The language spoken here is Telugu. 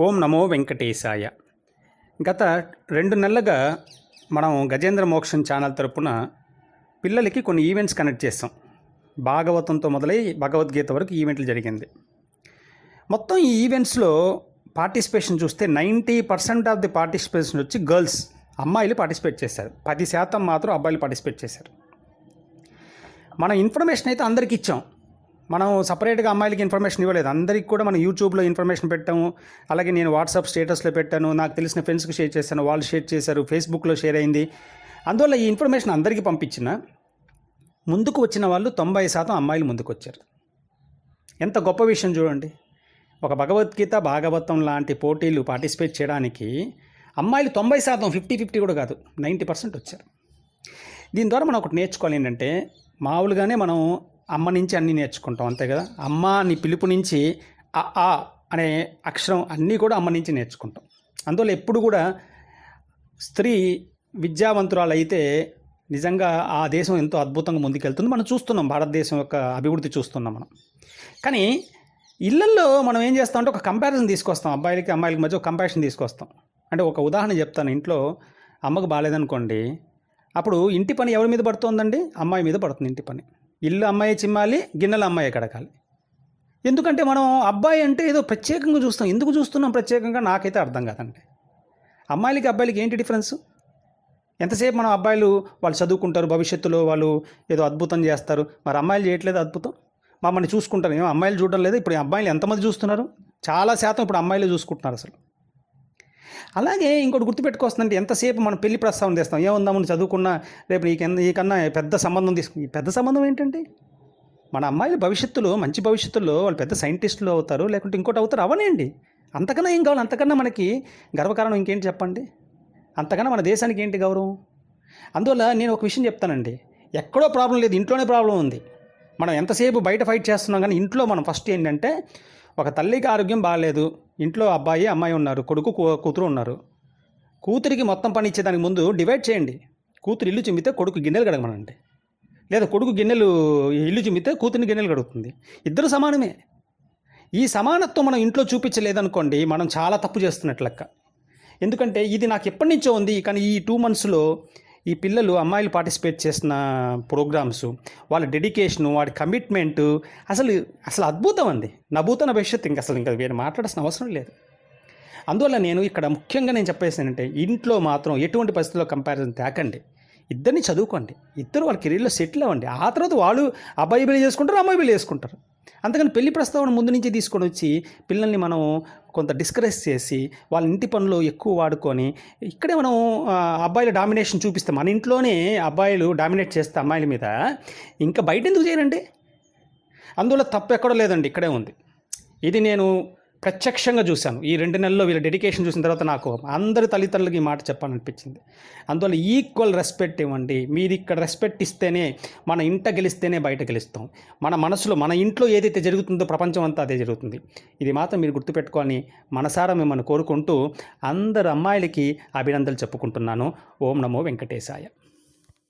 ఓం నమో వెంకటేశాయ. గత రెండు నెలలుగా మనం గజేంద్ర మోక్షన్ ఛానల్ తరపున పిల్లలకి కొన్ని ఈవెంట్స్ కనెక్ట్ చేస్తాం భాగవతంతో మొదలై భగవద్గీత వరకు ఈవెంట్లు జరిగింది. మొత్తం ఈ ఈవెంట్స్లో పార్టిసిపేషన్ చూస్తే ninety percent of the participation వచ్చి గర్ల్స్ అమ్మాయిలు పార్టిసిపేట్ చేశారు. పది శాతం మాత్రం అబ్బాయిలు పార్టిసిపేట్ చేశారు. మనం ఇన్ఫర్మేషన్ అయితే అందరికి ఇచ్చాం. మనం సపరేట్గా అమ్మాయిలకి ఇన్ఫర్మేషన్ ఇవ్వలేదు. అందరికి కూడా మనం యూట్యూబ్లో ఇన్ఫర్మేషన్ పెట్టాము. అలాగే నేను వాట్సాప్ స్టేటస్లో పెట్టాను. నాకు తెలిసిన ఫ్రెండ్స్కి షేర్ చేశాను. వాళ్ళు షేర్ చేశారు. ఫేస్బుక్లో షేర్ అయింది. అందువల్ల ఈ ఇన్ఫర్మేషన్ అందరికీ పంపించిన ముందుకు వచ్చిన వాళ్ళు తొంభై శాతం అమ్మాయిలు ముందుకు వచ్చారు ఎంత గొప్ప విషయం చూడండి. ఒక భగవద్గీత భాగవతం లాంటి పోటీలు పార్టిసిపేట్ చేయడానికి అమ్మాయిలు తొంభై శాతం ఫిఫ్టీ ఫిఫ్టీ కూడా కాదు. నైంటీ పర్సెంట్ వచ్చారు. దీని ద్వారా మనం ఒకటి నేర్చుకోవాలి ఏంటంటే మామూలుగానే మనం అమ్మ నుంచి అన్నీ నేర్చుకుంటాం అంతే కదా? అమ్మ నీ పిలుపు నుంచి అ ఆ అనే అక్షరం అన్నీ కూడా అమ్మ నుంచి నేర్చుకుంటాం. అందువల్ల ఎప్పుడు కూడా స్త్రీ విద్యావంతురాలు అయితే నిజంగా ఆ దేశం ఎంతో అద్భుతంగా ముందుకెళ్తుంది. మనం చూస్తున్నాం భారతదేశం యొక్క అభివృద్ధి చూస్తున్నాం మనం. కానీ ఇళ్ళల్లో మనం ఏం చేస్తామంటే ఒక కంపారిజన్ తీసుకొస్తాం. అబ్బాయిలకి అమ్మాయిలకి మధ్య ఒక కంపారిజన్ తీసుకొస్తాం. అంటే ఒక ఉదాహరణ చెప్తాను. ఇంట్లో అమ్మకు బాగాలేదనుకోండి అప్పుడు ఇంటి పని ఎవరి మీద పడుతుందండి? అమ్మాయి మీద పడుతుంది ఇంటి పని. ఇల్లు అమ్మాయి చిమ్మాలి గిన్నెలు అమ్మాయి కడగాలి ఎందుకంటే మనం అబ్బాయి అంటే ఏదో ప్రత్యేకంగా చూస్తాం ఎందుకు చూస్తున్నాం ప్రత్యేకంగా? నాకైతే అర్థం కాదండి. అమ్మాయిలకి అబ్బాయిలకి ఏంటి డిఫరెన్స్? ఎంతసేపు మనం అబ్బాయిలు వాళ్ళు చదువుకుంటారు భవిష్యత్తులో వాళ్ళు ఏదో అద్భుతం చేస్తారు. మరి అమ్మాయిలు చేయట్లేదు అద్భుతం? మమ్మల్ని చూసుకుంటారు. ఏమో అమ్మాయిలు చూడడం లేదు? ఇప్పుడు ఈ అబ్బాయిలు ఎంతమంది చూస్తున్నారు? చాలా శాతం ఇప్పుడు అమ్మాయిలు చూసుకుంటున్నారు అసలు. అలాగే ఇంకోటి గుర్తుపెట్టుకొస్తుందంటే ఎంతసేపు మనం పెళ్ళి ప్రస్తావన తెస్తాం? ఏముందామని చదువుకున్నా రేపు నీకెంత నీకన్నా పెద్ద సంబంధం తీసుకుని పెద్ద సంబంధం ఏంటంటే మన అమ్మాయిలు భవిష్యత్తులో మంచి భవిష్యత్తులో వాళ్ళు పెద్ద సైంటిస్టులు అవుతారు లేకుంటే ఇంకోటి అవుతారు అవనేయండి అంతకన్నా ఏం కావాలి? అంతకన్నా మనకి గర్వకారణం ఇంకేంటి చెప్పండి? అంతకన్నా మన దేశానికి ఏంటి గౌరవం? అందువల్ల నేను ఒక విషయం చెప్తానండి. ఎక్కడో ప్రాబ్లం లేదు ఇంట్లోనే ప్రాబ్లం ఉంది. మనం ఎంతసేపు బయట ఫైట్ చేస్తున్నాం కానీ ఇంట్లో మనం ఫస్ట్ ఏంటంటే ఒక తల్లికి ఆరోగ్యం బాగాలేదు ఇంట్లో అబ్బాయి అమ్మాయి ఉన్నారు కొడుకు కూతురు ఉన్నారు. కూతురికి మొత్తం పని ఇచ్చేదానికి ముందు డివైడ్ చేయండి. కూతురు ఇల్లు చిమ్మితే కొడుకు గిన్నెలు కడగమనండి. లేదా కొడుకు గిన్నెలు ఇల్లు చిమ్మితే కూతురిని గిన్నెలు కడుగుతుంది. ఇద్దరు సమానమే. ఈ సమానత్వం మనం ఇంట్లో చూపించలేదనుకోండి మనం చాలా తప్పు చేస్తున్నట్లు ఎందుకంటే ఇది నాకు ఎప్పటి నుంచో ఉంది కానీ ఈ టూ మంత్స్లో ఈ పిల్లలు అమ్మాయిలు పార్టిసిపేట్ చేసిన ప్రోగ్రామ్స్ వాళ్ళ డెడికేషను వాడి కమిట్మెంటు అసలు అసలు అద్భుతం అండి. నభూతన భవిష్యత్తు ఇంకా అసలు ఇంకా వేరే మాట్లాడాల్సిన అవసరం లేదు. అందువల్ల నేను ఇక్కడ ముఖ్యంగా నేను చెప్పేసానంటే ఇంట్లో మాత్రం ఎటువంటి పరిస్థితుల్లో కంపారిజన్ తేకండి. ఇద్దరిని చదువుకోండి. ఇద్దరు వాళ్ళ కెరీర్లో సెటిల్ అవ్వండి. ఆ తర్వాత వాళ్ళు అబ్బాయి బిల్లు చేసుకుంటారు అమ్మాయి బిల్లు చేసుకుంటారు. అందుకని పెళ్ళి ప్రస్తావన ముందు నుంచి తీసుకొని వచ్చి పిల్లల్ని మనం కొంత డిస్కరేజ్ చేసి వాళ్ళ ఇంటి పనులు ఎక్కువ వాడుకొని ఇక్కడే మనం అబ్బాయిల డామినేషన్ చూపిస్తాం. మన ఇంట్లోనే అబ్బాయిలు డామినేట్ చేస్తే అమ్మాయిల మీద ఇంకా బయట ఎందుకు చేయరండి? అందువల్ల తప్పు ఎక్కడో లేదండి ఇక్కడే ఉంది. ఇది నేను ప్రత్యక్షంగా చూశాను. ఈ రెండు నెలల్లో వీళ్ళ డెడికేషన్ చూసిన తర్వాత నాకు అందరి తల్లిదండ్రులకి ఈ మాట చెప్పాలనిపించింది. అందువల్ల ఈక్వల్ రెస్పెక్ట్ ఇవ్వండి. మీరు ఇక్కడ రెస్పెక్ట్ ఇస్తేనే మన ఇంట గెలిస్తేనే బయట గెలుస్తాం. మన మనసులో మన ఇంట్లో ఏదైతే జరుగుతుందో ప్రపంచం అంతా అదే జరుగుతుంది. ఇది మాత్రం మీరు గుర్తుపెట్టుకొని మనసారా మిమ్మల్ని కోరుకుంటూ అందరు అమ్మాయిలకి అభినందనలు చెప్పుకుంటున్నాను. ఓం నమో వెంకటేశాయ.